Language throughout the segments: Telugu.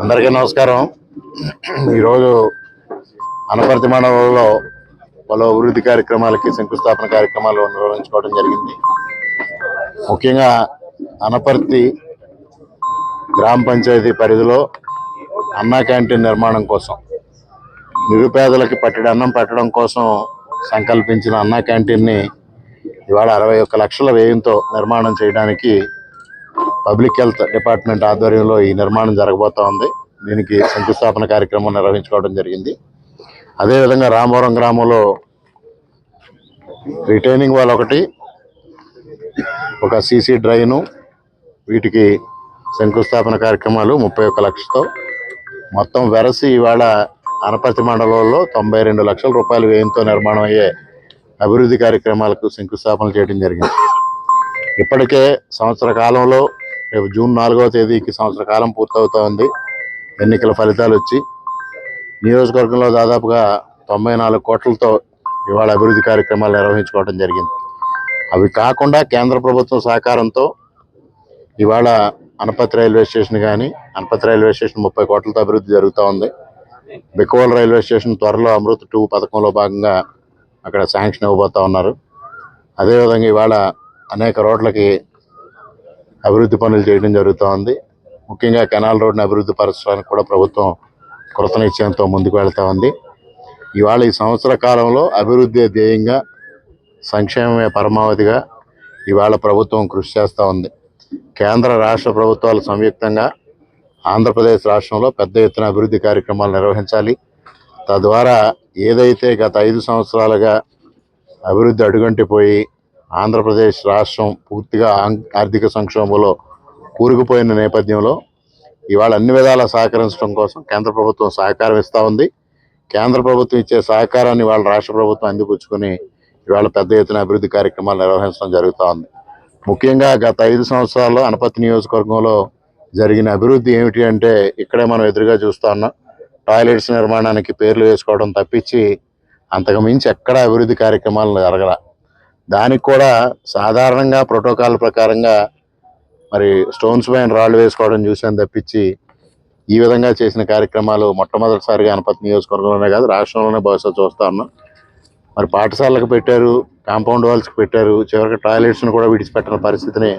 అందరికీ నమస్కారం. ఈరోజు అనపర్తి మండలంలో పలు అభివృద్ధి కార్యక్రమాలకి శంకుస్థాపన కార్యక్రమాలు నిర్వహించుకోవడం జరిగింది. ముఖ్యంగా అనపర్తి గ్రామ పంచాయతీ పరిధిలో అన్నా క్యాంటీన్ నిర్మాణం కోసం నిరుపేదలకి పట్టడి అన్నం పెట్టడం కోసం సంకల్పించిన అన్నా క్యాంటీన్ని ఇవాళ అరవై ఒక్క లక్షల వ్యయంతో నిర్మాణం చేయడానికి పబ్లిక్ హెల్త్ డిపార్ట్మెంట్ ఆధ్వర్యంలో ఈ నిర్మాణం జరగబోతా ఉంది. దీనికి శంకుస్థాపన కార్యక్రమం నిర్వహించుకోవడం జరిగింది. అదేవిధంగా రామవరం గ్రామంలో రిటైనింగ్ వాల్ ఒకటి ఒక సీసీ డ్రైను వీటికి శంకుస్థాపన కార్యక్రమాలు ముప్పై ఒక్క లక్షతో. మొత్తం వెరసి ఇవాళ అనపర్తి మండలంలో తొంభై రెండు లక్షల రూపాయల వ్యయంతో నిర్మాణం అయ్యే అభివృద్ధి కార్యక్రమాలకు శంకుస్థాపన చేయడం జరిగింది. ఇప్పటికే సంవత్సర కాలంలో రేపు జూన్ నాలుగవ తేదీకి సంవత్సర కాలం పూర్తవుతోంది. ఎన్నికల ఫలితాలు వచ్చి నియోజకవర్గంలో దాదాపుగా తొంభై నాలుగు కోట్లతో ఇవాళ అభివృద్ధి కార్యక్రమాలు నిర్వహించుకోవడం జరిగింది. అవి కాకుండా కేంద్ర ప్రభుత్వం సహకారంతో ఇవాళ అనపతి రైల్వే స్టేషన్ కానీ అనపతి రైల్వే స్టేషన్ ముప్పై కోట్లతో అభివృద్ధి జరుగుతూ ఉంది. బిక్కవోల్ రైల్వే స్టేషన్ త్వరలో అమృత్ టూ పథకంలో భాగంగా అక్కడ శాంక్షన్ ఇవ్వబోతా ఉన్నారు. అదేవిధంగా ఇవాళ అనేక రోడ్లకి అభివృద్ధి పనులు చేయడం జరుగుతూ ఉంది ముఖ్యంగా కెనాల్ రోడ్ని అభివృద్ధి పరచడానికి కూడా ప్రభుత్వం కృత నిశ్చయంతో ముందుకు వెళ్తా ఉంది. ఇవాళ ఈ సంవత్సర కాలంలో అభివృద్ధి ధ్యేయంగా సంక్షేమమే పరమావధిగా ఇవాళ ప్రభుత్వం కృషి చేస్తూ ఉంది. కేంద్ర రాష్ట్ర ప్రభుత్వాలు సంయుక్తంగా ఆంధ్రప్రదేశ్ రాష్ట్రంలో పెద్ద ఎత్తున అభివృద్ధి కార్యక్రమాలు నిర్వహించాలి. తద్వారా ఏదైతే గత ఐదు సంవత్సరాలుగా అభివృద్ధి అడుగంటిపోయి ఆంధ్రప్రదేశ్ రాష్ట్రం పూర్తిగా ఆర్థిక సంక్షోభంలో కూరుకుపోయిన నేపథ్యంలో ఇవాళ అన్ని విధాలా సహకరించడం కోసం కేంద్ర ప్రభుత్వం సహకారం ఇస్తూ ఉంది. కేంద్ర ప్రభుత్వం ఇచ్చే సహకారాన్ని ఇవాళ రాష్ట్ర ప్రభుత్వం అందిపుచ్చుకొని ఇవాళ పెద్ద ఎత్తున అభివృద్ధి కార్యక్రమాలు నిర్వహించడం జరుగుతూ ఉంది. ముఖ్యంగా గత ఐదు సంవత్సరాల్లో అనపతి నియోజకవర్గంలో జరిగిన అభివృద్ధి ఏమిటి అంటే ఇక్కడే మనం ఎదురుగా చూస్తూ ఉన్నాం. టాయిలెట్స్ నిర్మాణానికి పేర్లు వేసుకోవడం తప్పించి అంతకు మించి ఎక్కడ అభివృద్ధి కార్యక్రమాలు జరగల. దానికి కూడా సాధారణంగా ప్రోటోకాల్ ప్రకారంగా మరి స్టోన్స్ పైన రాళ్ళు వేసుకోవడం చూసాను తప్పించి ఈ విధంగా చేసిన కార్యక్రమాలు మొట్టమొదటిసారిగా అనపతి నియోజకవర్గంలోనే కాదు రాష్ట్రంలోనే బహుశా చూస్తా ఉన్నాం. మరి పాఠశాలకు పెట్టారు కాంపౌండ్ వాల్స్కి పెట్టారు చివరికి టాయిలెట్స్ని కూడా విడిచిపెట్టిన పరిస్థితిని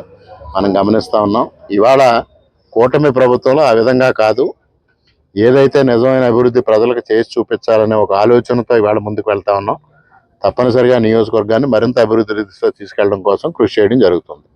మనం గమనిస్తూ ఉన్నాం. ఇవాళ కూటమి ప్రభుత్వంలో ఆ విధంగా కాదు. ఏదైతే నిజమైన అభివృద్ధి ప్రజలకు చేసి చూపించాలనే ఒక ఆలోచనతో ఇవాళ ముందుకు వెళ్తా ఉన్నాం. తప్పనిసరిగా నియోజకవర్గాన్ని మరింత అభివృద్ధి దిశలో తీసుకెళ్ళడం కోసం కృషి చేయడం జరుగుతుంది.